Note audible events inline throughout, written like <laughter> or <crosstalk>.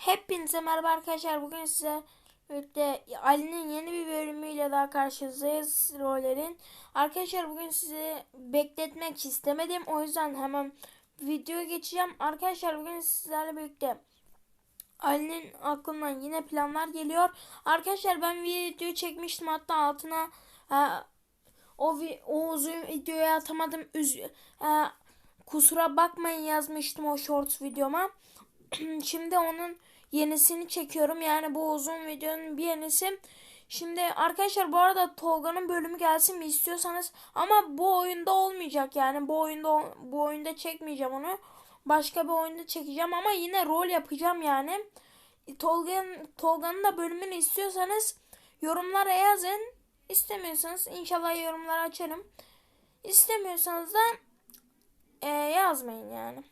Hepinize merhaba arkadaşlar. Bugün size birlikte Ali'nin yeni bir bölümüyle daha karşınızdayız rollerin. Arkadaşlar bugün sizi bekletmek istemedim. O yüzden hemen videoya geçeceğim. Arkadaşlar bugün sizlerle birlikte Ali'nin aklından yine planlar geliyor. Arkadaşlar ben video çekmiştim hatta altına e, o, o uzun videoyu atamadım. Üz- e, kusura bakmayın yazmıştım o shorts videoma. Şimdi onun yenisini çekiyorum. Yani bu uzun videonun bir yenisi. Şimdi arkadaşlar bu arada Tolga'nın bölümü gelsin mi istiyorsanız ama bu oyunda olmayacak yani bu oyunda bu oyunda çekmeyeceğim onu. Başka bir oyunda çekeceğim ama yine rol yapacağım yani. Tolga'nın Tolga'nın da bölümünü istiyorsanız yorumlara yazın. İstemiyorsanız inşallah yorumları açarım. İstemiyorsanız da e, yazmayın yani.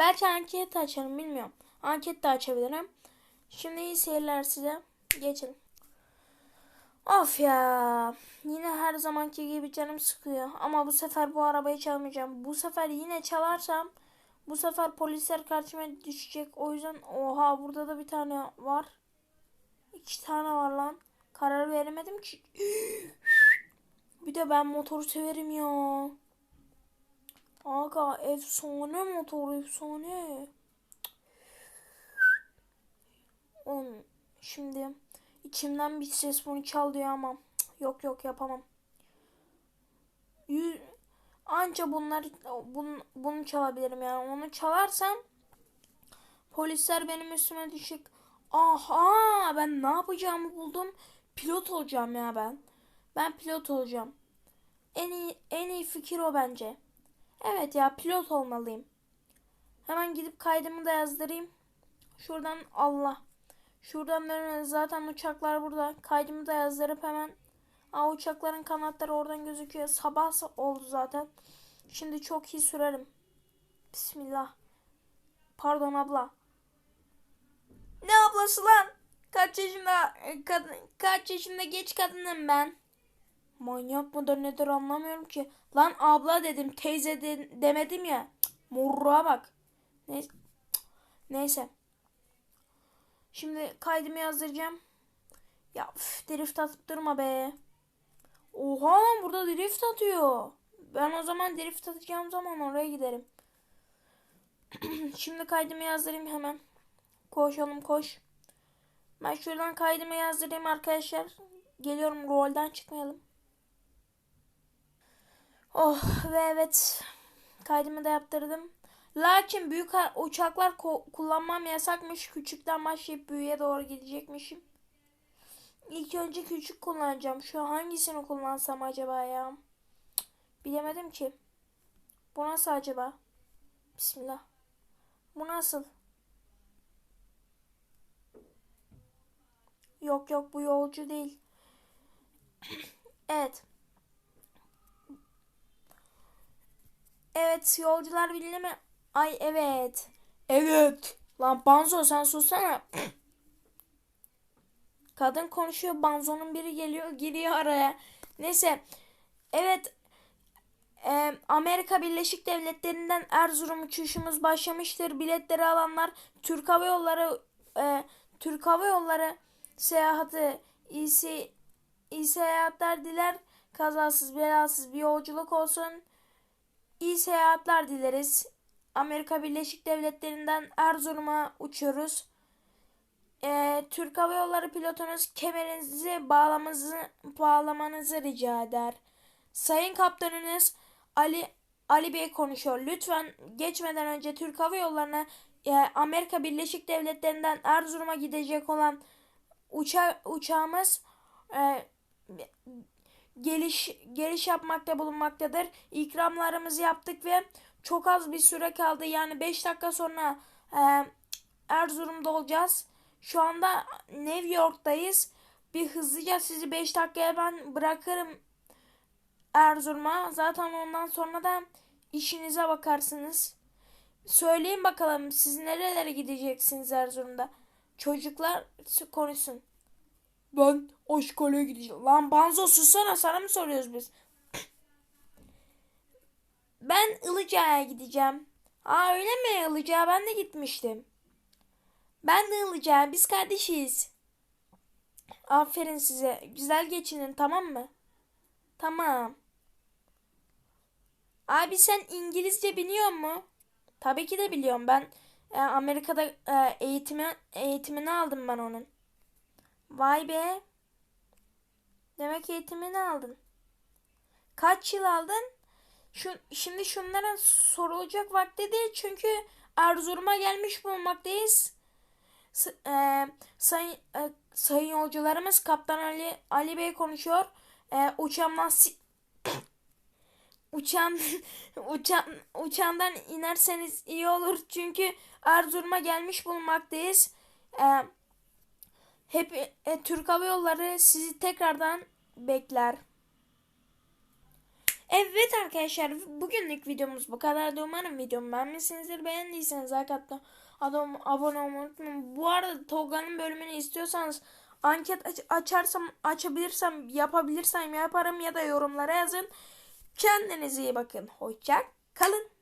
Belki anket açarım bilmiyorum. Anket de açabilirim. Şimdi iyi seyirler size. Geçelim. Of ya. Yine her zamanki gibi canım sıkıyor. Ama bu sefer bu arabayı çalmayacağım. Bu sefer yine çalarsam bu sefer polisler karşıma düşecek. O yüzden oha burada da bir tane var. İki tane var lan. Karar veremedim ki. <gasps> bir de ben motoru severim ya. Aga efsane motor efsane. Oğlum şimdi içimden bir ses bunu çal diyor ama yok yok yapamam. Yüz, anca bunlar bunu, bunu çalabilirim yani onu çalarsam polisler benim üstüme düşecek. Aha ben ne yapacağımı buldum. Pilot olacağım ya ben. Ben pilot olacağım. En iyi en iyi fikir o bence. Evet ya pilot olmalıyım. Hemen gidip kaydımı da yazdırayım. Şuradan Allah. Şuradan dönüyoruz. Zaten uçaklar burada. Kaydımı da yazdırıp hemen. Aa, uçakların kanatları oradan gözüküyor. Sabah oldu zaten. Şimdi çok iyi sürerim. Bismillah. Pardon abla. Ne ablası lan? Kaç yaşında kadın, kaç yaşında geç kadınım ben. Manyak mıdır nedir anlamıyorum ki. Lan abla dedim teyze de, demedim ya. Morruğa bak. Neyse. Neyse. Şimdi kaydımı yazdıracağım. Ya üf, drift atıp durma be. Oha lan burada drift atıyor. Ben o zaman drift atacağım zaman oraya giderim. <clears throat> Şimdi kaydımı yazdırayım hemen. Koşalım koş. Ben şuradan kaydımı yazdırayım arkadaşlar. Geliyorum rolden çıkmayalım. Oh ve evet kaydımı da yaptırdım. Lakin büyük uçaklar kullanmam yasakmış. Küçükten başlayıp büyüğe doğru gidecekmişim. İlk önce küçük kullanacağım. Şu hangisini kullansam acaba ya? Bilemedim ki. Bu nasıl acaba? Bismillah. Bu nasıl? Yok yok bu yolcu değil. <clears throat> evet. Evet yolcular bildi mi? Ay evet. Evet. Lan Banzo sen sussana. Kadın konuşuyor. Banzo'nun biri geliyor giriyor araya. Neyse. Evet. e, Amerika Birleşik Devletleri'nden Erzurum uçuşumuz başlamıştır. Biletleri alanlar Türk Hava Yolları e, Türk Hava Yolları seyahati iyisi iyi seyahatler diler. Kazasız belasız bir yolculuk olsun. İyi seyahatler dileriz. Amerika Birleşik Devletleri'nden Erzurum'a uçuyoruz. Ee, Türk Hava Yolları pilotunuz kemerinizi bağlamanızı, bağlamanızı rica eder. Sayın kaptanınız Ali Ali Bey konuşuyor. Lütfen geçmeden önce Türk Hava Yolları'na e, Amerika Birleşik Devletleri'nden Erzurum'a gidecek olan uça uçağımız e, geliş geliş yapmakta bulunmaktadır. İkramlarımızı yaptık ve çok az bir süre kaldı. Yani 5 dakika sonra e, Erzurum'da olacağız. Şu anda New York'tayız. Bir hızlıca sizi 5 dakikaya ben bırakırım Erzurum'a. Zaten ondan sonra da işinize bakarsınız. Söyleyin bakalım siz nerelere gideceksiniz Erzurum'da? Çocuklar konuşsun. Ben Aşkale'ye gideceğim. Lan Banzo sussana sana mı soruyoruz biz? Ben Ilıca'ya gideceğim. Aa öyle mi Ilıca'ya ben de gitmiştim. Ben de Ilıca. Biz kardeşiz. Aferin size. Güzel geçinin tamam mı? Tamam. Abi sen İngilizce biliyor mu? Tabii ki de biliyorum. Ben e, Amerika'da e, eğitimi eğitimini aldım ben onun. Vay be. Demek eğitimini aldın. Kaç yıl aldın? Şu, şimdi şunlara sorulacak vakti değil çünkü Erzurum'a gelmiş bulunmaktayız. S- e, sayın, e, sayın yolcularımız Kaptan Ali Ali Bey konuşuyor. E, uçağımdan si- <coughs> uçağın uçağın <coughs> uçağından inerseniz iyi olur çünkü Erzurum'a gelmiş bulunmaktayız. E, hep e, Türk Hava Yolları sizi tekrardan bekler. Evet arkadaşlar bugünlük videomuz bu kadardı. Umarım videomu beğenmişsinizdir. Beğendiyseniz like atmayı, adam abone olmayı unutmayın. Bu arada Tolga'nın bölümünü istiyorsanız anket aç- açarsam açabilirsem yapabilirsem yaparım ya da yorumlara yazın. Kendinize iyi bakın. Hoşça kalın.